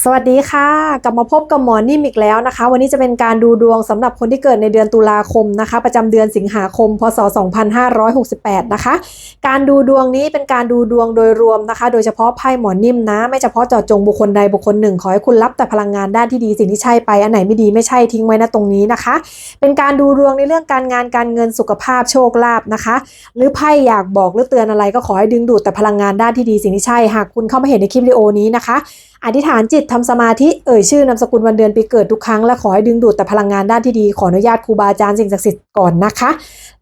สวัสดีค่ะ กลับมาพบกับหมอนิ่มอีกแล้วนะคะ วันนี้จะเป็นการดูดวงสำหรับคนที่เกิดในเดือนตุลาคมนะคะ ประจำเดือนสิงหาคม พศ 2568 นะคะ การดูดวงนี้เป็นการดูดวงโดยรวมนะคะ โดยเฉพาะไพ่หมอนิ่มนะ ไม่เฉพาะเจาะจงบุคคลใดบุคคลหนึ่ง ขอให้คุณรับแต่พลังงานด้านที่ดีสิ่งที่ใช่ไป อันไหนไม่ดีไม่ใช่ทิ้งไว้นะตรงนี้นะคะ เป็นการดูดวงในเรื่องการงานการเงินสุขภาพโชคลาภนะคะ หรือไพ่อยากบอกหรือเตือนอะไรก็ขอให้ดึงดูดแต่พลังงานด้านที่ดีสิ่งที่ใช่หากคุณเข้ามาเห็นในคลิปวิดีโอนี้นะคะ อธิษฐานจิตทำสมาธิเอ่ยชื่อนามสกุลวันเดือนปีเกิดทุกครั้งและขอให้ดึงดูดแต่พลังงานด้านที่ดีขออนุญาตครูบาอาจารย์สิ่งศักดิ์สิทธิ์ก่อนนะคะ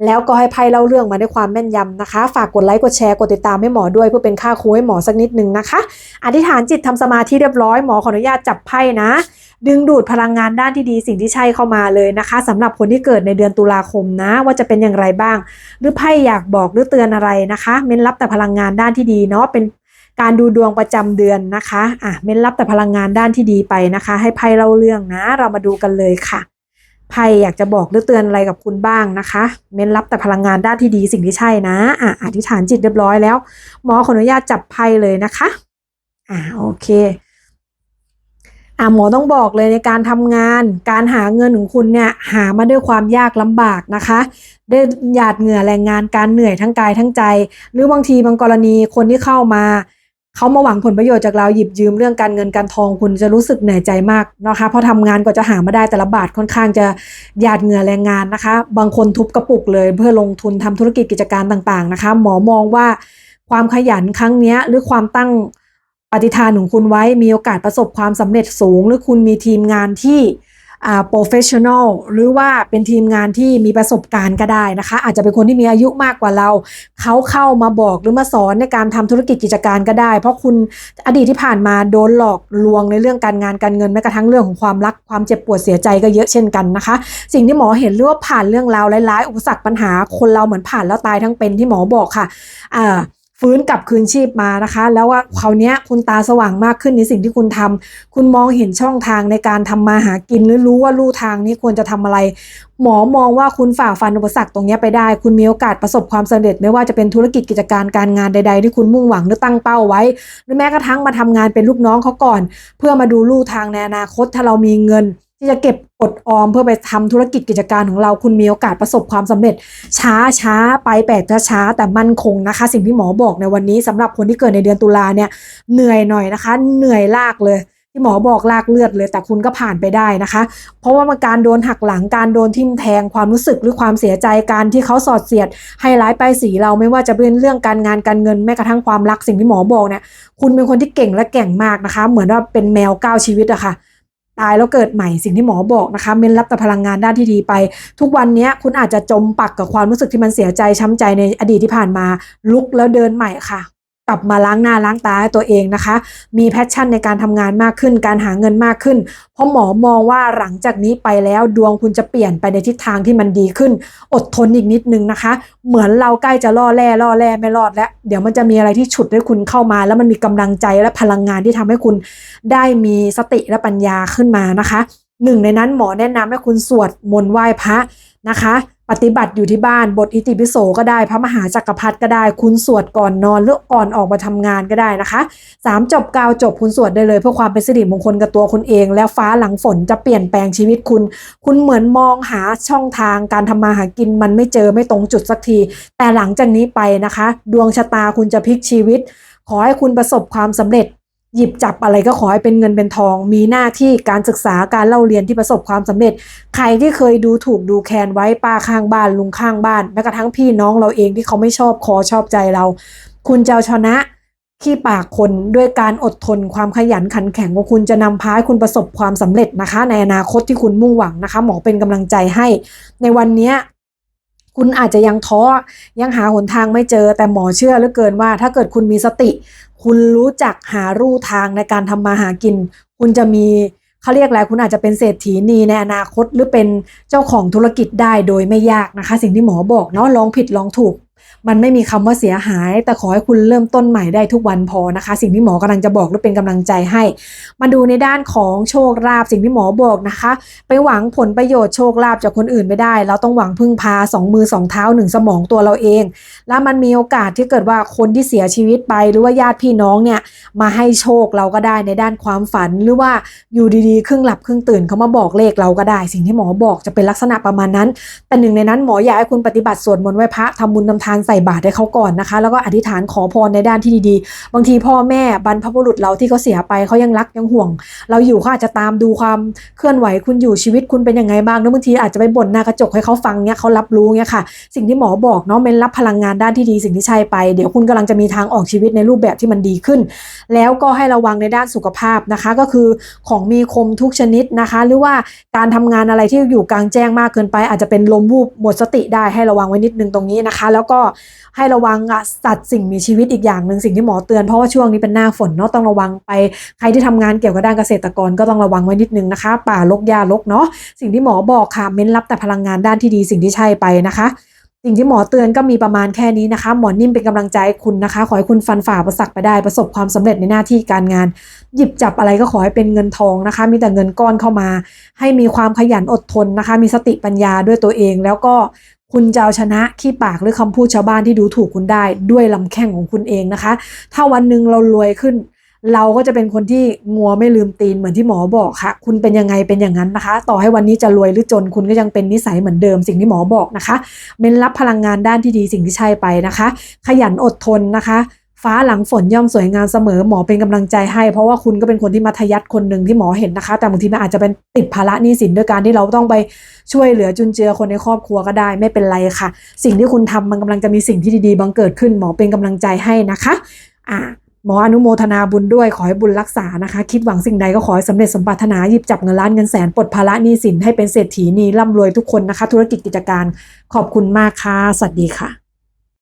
แล้วก็ให้ไพ่เล่าเรื่องมาด้วยความแม่นยำนะคะ ฝากกดไลค์กดแชร์กดติดตามให้หมอด้วยเพื่อเป็นค่าครูให้หมอสักนิดนึงนะคะอธิษฐานจิตทำสมาธิเรียบร้อยหมอขออนุญาตจับไพ่นะ ดึงดูดพลังงานด้านที่ดีสิ่งที่ใช่เข้ามาเลยนะคะสำหรับคนที่เกิดในเดือนตุลาคมนะ ว่าจะเป็นอย่างไรบ้าง หรือไพ่อยากบอกหรือเตือนอะไรนะคะ เม้นรับแต่พลังงานด้านที่ดีเนาะเป็น การดูดวงประจำเดือนนะคะอะเม้นรับแต่พลังงานด้านที่ดีไปนะคะ ให้ไพ่เล่าเรื่องนะ เรามาดูกันเลยค่ะไพ่อยากจะบอกหรือเตือนอะไรกับคุณบ้างนะคะ เม้นรับแต่พลังงานด้านที่ดีสิ่งที่ใช่นะอะอธิษฐานจิตเรียบร้อยแล้ว หมอขออนุญาตจับไพ่เลยนะคะอะโอเคอะหมอต้องบอกเลยในการทำงาน การหาเงินของคุณเนี่ยหามาด้วยความยากลำบากนะคะ ด้วยหยาดเหงื่อแรงงานการเหนื่อยทั้งกายทั้งใจ หรือบางทีบางกรณีคนที่เข้ามา เขามาหวังผลประโยชน์จากเราหยิบยืมเรื่องการเงินการทองคุณจะรู้สึกเหนื่อยใจมากนะคะเพราะทำงานก็จะหามาได้แต่ละบาทค่อนข้างจะหยาดเหงื่อแรงงานนะคะ บางคนทุบกระปุกเลย เพื่อลงทุนทำธุรกิจกิจการต่างๆนะคะ หมอมองว่าความขยันครั้งนี้หรือความตั้งปฏิฐานของคุณไว้มีโอกาสประสบความสำเร็จสูง หรือคุณมีทีมงานที่ อา professional หรือว่าเป็นทีมงานที่มีประสบการณ์ก็ได้นะคะ อาจจะเป็นคนที่มีอายุมากกว่าเรา เขาเข้ามาบอกหรือมาสอนในการทำธุรกิจกิจการก็ได้ เพราะคุณอดีตที่ผ่านมาโดนหลอกลวงในเรื่องการงานการเงินแม้กระทั่งเรื่องของความรักความเจ็บปวดเสียใจก็เยอะเช่นกันนะคะ สิ่งที่หมอเห็นหรือว่าผ่านเรื่องราวร้ายๆอุปสรรคปัญหาคนเราเหมือนผ่านแล้วตายทั้งเป็นที่หมอบอกค่ะอ่า ฟื้นกลับคืนชีพมานะคะ แล้วว่าคราวเนี้ยคุณตาสว่างมากขึ้นในสิ่งที่คุณทำคุณมองเห็นช่องทางในการทำมาหากินหรือรู้ว่าลู่ทางนี้ควรจะทำอะไร หมอมองว่าคุณฝ่าฟันอุปสรรคตรงเนี้ยไปได้ คุณมีโอกาสประสบความสำเร็จ ไม่ว่าจะเป็นธุรกิจกิจการการงานใด ๆ ที่คุณมุ่งหวังหรือตั้งเป้าไว้ หรือแม้กระทั่งมาทำงานเป็นลูกน้องเขาก่อน เพื่อมาดูลู่ทางในอนาคตถ้าเรามีเงิน ที่จะเก็บอดออมเพื่อไปทำธุรกิจกิจการของเราคุณมีโอกาสประสบความสำเร็จ ช้าช้าไปแปลกช้าแต่มั่นคงนะคะ สิ่งที่หมอบอกในวันนี้สำหรับคนที่เกิดในเดือนตุลาเนี่ยเหนื่อยหน่อยนะคะ เหนื่อยลากเลยที่หมอบอกลากเลือดเลย แต่คุณก็ผ่านไปได้นะคะ เพราะว่ามันการโดนหักหลังการโดนทิ่มแทงความรู้สึกหรือความเสียใจการที่เขาสอดเสียด ให้ร้ายป้ายสีเราไม่ว่าจะเป็นเรื่องการงานการเงินแม้กระทั่งความรักสิ่งที่หมอบอกเนี่ยคุณเป็นคนที่เก่งและแก่งมากนะคะ เหมือนว่าเป็นแมวก้าวชีวิตอะค่ะ ตายแล้วเกิดใหม่สิ่งที่หมอบอกนะคะเม้นรับแต่พลังงานด้านที่ดีไป ทุกวันนี้คุณอาจจะจมปักกับความรู้สึกที่มันเสียใจช้ำใจในอดีตที่ผ่านมา ลุกแล้วเดินใหม่ค่ะ กลับมาล้างหน้าล้างตาให้ตัวเองนะคะ มีแพชชั่นในการทำงานมากขึ้น การหาเงินมากขึ้น เพราะหมอมองว่าหลังจากนี้ไปแล้วดวงคุณจะเปลี่ยนไปในทิศทางที่มันดีขึ้น อดทนอีกนิดนึงนะคะ เหมือนเราใกล้จะล่อแร่ล่อแร่ไม่รอดแล้ว เดี๋ยวมันจะมีอะไรที่ฉุดให้คุณเข้ามา แล้วมันมีกำลังใจและพลังงานที่ทำให้คุณได้มีสติและปัญญาขึ้นมานะคะหนึ่งในนั้นหมอแนะนำให้คุณสวดมนต์ไหว้พระนะคะ ปฏิบัติอยู่ที่บ้านบทอิติปิโสก็ได้ พระมหาจักรพรรดิก็ได้ คุณสวดก่อนนอนหรือก่อนออกมาทำงานก็ได้นะคะสามจบเก้าจบคุณสวดได้เลย เพื่อความเป็นสิริมงคลกับตัวคุณเอง แล้วฟ้าหลังฝนจะเปลี่ยนแปลงชีวิตคุณ คุณเหมือนมองหาช่องทางการทำมาหากินมันไม่เจอไม่ตรงจุดสักที แต่หลังจากนี้ไปนะคะ ดวงชะตาคุณจะพลิกชีวิต ขอให้คุณประสบความสำเร็จ หยิบจับอะไรก็ขอให้เป็นเงินเป็นทอง มีหน้าที่การศึกษาการเล่าเรียนที่ประสบความสำเร็จ ใครที่เคยดูถูกดูแคลนไว้ป้าข้างบ้านลุงข้างบ้านแม้กระทั่งพี่น้องเราเองที่เขาไม่ชอบคอชอบใจเรา คุณจะเอาชนะขี้ปากคนด้วยการอดทนความขยันขันแข็งของคุณจะนำพาให้คุณประสบความสำเร็จนะคะ ในอนาคตที่คุณมุ่งหวังนะคะ หมอเป็นกำลังใจให้ ในวันนี้คุณอาจจะยังท้อยังหาหนทางไม่เจอแต่หมอเชื่อเหลือเกินว่า ถ้าเกิดคุณมีสติ คุณรู้จักหารูทางในการทำมาหากิน คุณจะมีเขาเรียกอะไรคุณอาจจะเป็นเศรษฐีนีในอนาคตหรือเป็นเจ้าของธุรกิจได้โดยไม่ยากนะคะ สิ่งที่หมอบอกเนาะลองผิดลองถูก มันไม่มีคำว่าเสียหาย แต่ขอให้คุณเริ่มต้นใหม่ได้ทุกวันพอนะคะ สิ่งที่หมอกำลังจะบอกหรือเป็นกำลังใจให้ มาดูในด้านของโชคลาภสิ่งที่หมอบอกนะคะ ไปหวังผลประโยชน์โชคลาภจากคนอื่นไม่ได้ เราต้องหวังพึ่งพาสองมือสองเท้าหนึ่งสมองตัวเราเอง แล้วมันมีโอกาสที่เกิดว่าคนที่เสียชีวิตไปหรือว่าญาติพี่น้องเนี่ยมาให้โชคเราก็ได้ในด้านความฝันหรือว่าอยู่ดีๆครึ่งหลับครึ่งตื่นเขามาบอกเลขเราก็ได้ สิ่งที่หมอบอกจะเป็นลักษณะประมาณนั้น แต่หนึ่งในนั้นหมออยากให้คุณปฏิบัติสวดมนต์ไหว้พระทำบุญทำทานใส่บาตรให้เขาก่อนนะคะ แล้วก็อธิษฐานขอพรในด้านที่ดีๆ บางทีพ่อแม่บรรพบุรุษเราที่เขาเสียไปเขายังรักยังห่วง เราอยู่เขาอาจจะตามดูความเคลื่อนไหวคุณอยู่ชีวิตคุณเป็นยังไงบ้างแล้วบางทีอาจจะไปบ่นหน้ากระจกให้เขาฟังเนี่ยเขารับรู้เนี่ยค่ะ สิ่งที่หมอบอกเนาะเป็นรับพลังงานด้านที่ดีสิ่งที่ใช่ไป เดี๋ยวคุณกำลังจะมีทางออกชีวิตในรูปแบบที่มันดีขึ้น แล้วก็ให้ระวังในด้านสุขภาพนะคะ ก็คือของมีคมทุกชนิดนะคะ หรือว่าการทำงานอะไรที่อยู่กลางแจ้งมากเกินไป อาจจะเป็นลมวูบหมดสติได้ให้ระวังไว้นิดนึงตรงนี้นะคะ แล้วก็ให้ระวังสัตว์สิ่งมีชีวิตอีกอย่างหนึ่งสิ่งที่หมอเตือนเพราะว่าช่วงนี้เป็นหน้าฝนเนาะต้องระวังไปใครที่ทำงานเกี่ยวกับด้านเกษตรกรก็ต้องระวังไว้นิดนึงนะคะ ป่าลกยาลกเนาะสิ่งที่หมอบอกค่ะเม้นรับแต่พลังงานด้านที่ดีสิ่งที่ใช่ไปนะคะสิ่งที่หมอเตือนก็มีประมาณแค่นี้นะคะ หมอนิ่มเป็นกำลังใจคุณนะคะ ขอให้คุณฟันฝ่าประสักไปได้ประสบความสำเร็จในหน้าที่การงาน หยิบจับอะไรก็ขอให้เป็นเงินทองนะคะ มีแต่เงินก้อนเข้ามา ให้มีความขยันอดทนนะคะ มีสติปัญญาด้วยตัวเอง แล้วก็ คุณจะเอาชนะขี้ปากหรือคำพูดชาวบ้านที่ดูถูกคุณได้ด้วยลำแข้งของคุณเองนะคะ ถ้าวันหนึ่งเรารวยขึ้น เราก็จะเป็นคนที่งัวไม่ลืมตีนเหมือนที่หมอบอกค่ะ คุณเป็นยังไงเป็นอย่างนั้นนะคะ ต่อให้วันนี้จะรวยหรือจนคุณก็ยังเป็นนิสัยเหมือนเดิมสิ่งที่หมอบอกนะคะเม้นรับพลังงานด้านที่ดีสิ่งที่ใช่ไปนะคะ ขยันอดทนนะคะ ฟ้าหลังฝนย่อมสวยงามเสมอหมอเป็นกำลังใจให้ เพราะว่าคุณก็เป็นคนที่มัธยัสถ์คนหนึ่งที่หมอเห็นนะคะ แต่บางทีมันอาจจะเป็นติดภาระหนี้สินด้วยการที่เราต้องไปช่วยเหลือจุนเจือคนในครอบครัวก็ได้ไม่เป็นไรค่ะ สิ่งที่คุณทำมันกำลังจะมีสิ่งที่ดีๆบังเกิดขึ้นหมอเป็นกำลังใจให้นะคะอ่าหมออนุโมทนาบุญด้วยขอให้บุญรักษานะคะ คิดหวังสิ่งใดก็ขอให้สำเร็จสมปรารถนาหยิบจับเงินล้านเงินแสนปลดภาระหนี้สินให้เป็นเศรษฐีนีร่ำรวยทุกคนนะคะ ธุรกิจกิจการขอบคุณมากค่ะสวัสดีค่ะ